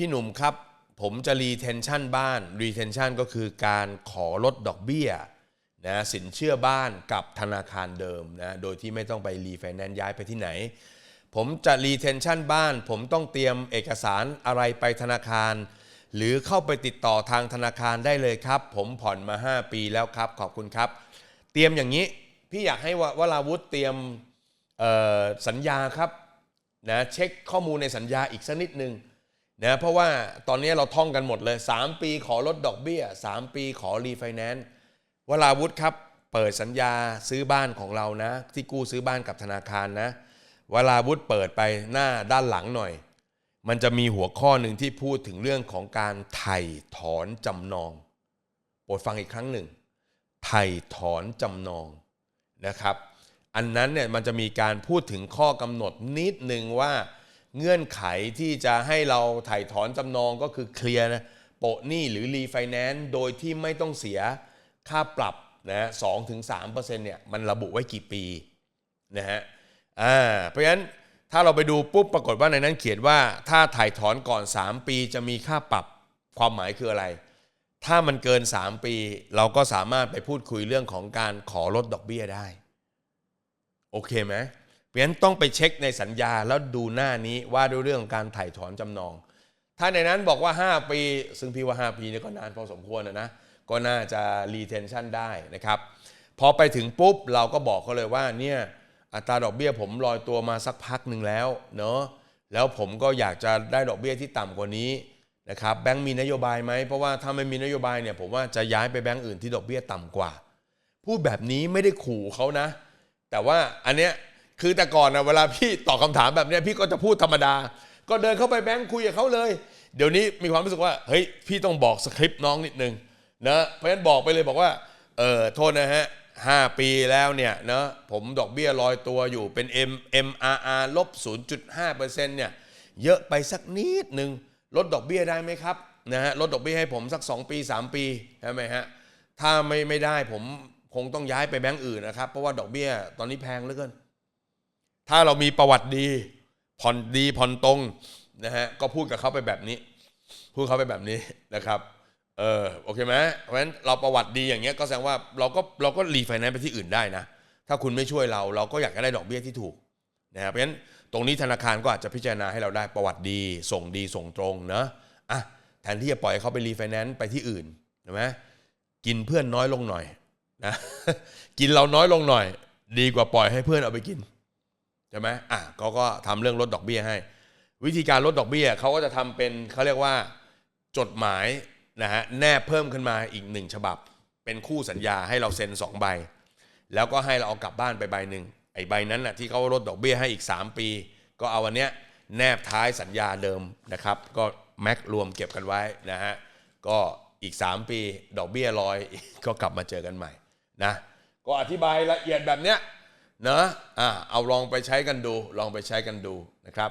พี่หนุ่มครับ ผมจะรีเทนชันบ้านรีเทนชันก็คือการขอลดดอกเบี้ยนะสินเชื่อบ้านกับธนาคารเดิมนะโดยที่ไม่ต้องไปรีไฟแนนซ์ย้ายไปที่ไหน ผมจะรีเทนชันบ้าน ผมต้องเตรียมเอกสารอะไรไปธนาคาร หรือเข้าไปติดต่อทางธนาคารได้เลยครับ ผมผ่อนมา 5 ปีแล้วครับ ขอบคุณครับ เตรียมอย่างนี้ พี่อยากให้ววราวุธเตรียมสัญญาครับนะเช็คข้อมูลในสัญญาอีกสักนิดนึง นะเพราะว่าตอนนี้เราท่องกันหมดเลย 3 ปีขอลดดอกเบี้ย 3 ปีขอรีไฟแนนซ์วราวุธครับ เปิดสัญญาซื้อบ้านของเรานะ ที่กู้ซื้อบ้านกับธนาคารนะวราวุธเปิดไปหน้าด้านหลังหน่อย มันจะมีหัวข้อหนึ่งที่พูดถึงเรื่องของการไถ่ถอนจำนองโปรดฟังอีกครั้งหนึ่งไถ่ถอนจำนองนะครับ อันนั้นเนี่ยมันจะมีการพูดถึงข้อกำหนดนิดหนึ่งว่า เงื่อนไขที่จะให้เราถ่ายถอนจำนองก็คือเคลียร์โปะหนี้หรือรีไฟแนนซ์โดยที่ไม่ต้องเสียค่าปรับนะสองถึงสามเปอร์เซ็นต์เนี่ยมันระบุไว้กี่ปีนะฮะอ่าเพราะฉะนั้นถ้าเราไปดูปุ๊บปรากฏว่าในนั้นเขียนว่าถ้าถ่ายถอนก่อน 3 ปีจะมีค่าปรับความหมายคืออะไร ถ้ามันเกิน 3 ปี เราก็สามารถไปพูดคุยเรื่องของการขอลดดอกเบี้ยได้ โอเคไหม ราะฉะนั้นต้องไปเช็คในสัญญาแล้วดูหน้านี้ว่าด้วยเรื่องของการถ่ายถอนจำนอง ถ้าในนั้นบอกว่า 5 ปี ซึ่งพี่ว่า 5 ปีนี่ก็นานพอสมควรนะนะ ก็น่าจะ retention ได้นะครับ พอไปถึงปุ๊บเราก็บอกเขาเลยว่าเนี่ยอัตราดอกเบี้ยผมลอยตัวมาสักพักหนึ่งแล้วเนาะ แล้วผมก็อยากจะได้ดอกเบี้ยที่ต่ำกว่านี้นะครับ แบงก์มีนโยบายไหม เพราะว่าถ้าไม่มีนโยบายเนี่ยผมว่าจะย้ายไปแบงก์อื่นที่ดอกเบี้ยต่ำกว่า พูดแบบนี้ไม่ได้ขู่เขานะ แต่ว่าอันเนี้ย คือแต่ก่อนนะเวลาพี่ตอบคำถามแบบเนี้ยพี่ก็จะพูดธรรมดา ก็เดินเข้าไปแบงค์คุยกับเขาเลย เดี๋ยวนี้มีความรู้สึกว่าเฮ้ยพี่ต้องบอกสคริปต์น้องนิดนึงนะเพราะฉะนั้นบอกไปเลยบอกว่าเออโทษนะฮะห้าปีแล้วเนี่ยนะผมดอกเบี้ยลอยตัวอยู่เป็น M MRR ลบ 0.5%เนี่ยเยอะไปสักนิดหนึ่งลดดอกเบี้ยได้ไหมครับนะฮะลดดอกเบี้ยให้ผมสัก 2 ปี 3 ปีใช่ไหมฮะถ้าไม่ไม่ได้ผมคงต้องย้ายไปแบงก์อื่นนะครับ เพราะว่าดอกเบี้ยตอนนี้แพงเหลือเกิน ถ้าเรามีประวัติดี ผ่อนดีผ่อนตรงนะฮะก็พูดกับเขาไปแบบนี้ พูดเขาไปแบบนี้นะครับเออโอเคไหมเพราะฉะนั้นเราประวัติดีอย่างเงี้ยก็แสดงว่าเราก็เราก็รีไฟแนนซ์ไปที่อื่นได้นะ ถ้าคุณไม่ช่วยเราเราก็อยากจะได้ดอกเบี้ยที่ถูกนะครับเพราะฉะนั้นตรงนี้ธนาคารก็อาจจะพิจารณาให้เราได้ประวัติดี ส่งดีส่งตรงเนอะอะแทนที่จะปล่อยเขาไปรีไฟแนนซ์ไปที่อื่นใช่ไหมกินเพื่อนน้อยลงหน่อยนะกินเราน้อยลงหน่อย ดีกว่าปล่อยให้เพื่อนเอาไปกิน ช่ไหมอะเขาก็ทำเรื่องลดดอกเบี้ยให้ วิธีการลดดอกเบี้ยเขาก็จะทำเป็นเขาเรียกว่าจดหมายนะฮะแนบเพิ่มขึ้นมาอีกหนึ่งฉบับ เป็นคู่สัญญาให้เราเซ็นสองใบ แล้วก็ให้เราเอากลับบ้านไปใบหนึ่งไอ้ใบนั้นน่ะที่เขาลดดอกเบี้ยให้อีก 3 ปี ก็เอาวันเนี้ยแนบท้ายสัญญาเดิมนะครับ ก็แม็กรวมเก็บกันไว้นะฮะก็อีก 3 ปี ดอกเบี้ยลอยก็กลับมาเจอกันใหม่นะก็อธิบายละเอียดแบบเนี้ย เนอะอ่าเอาลองไปใช้กันดู ลองไปใช้กันดูนะครับ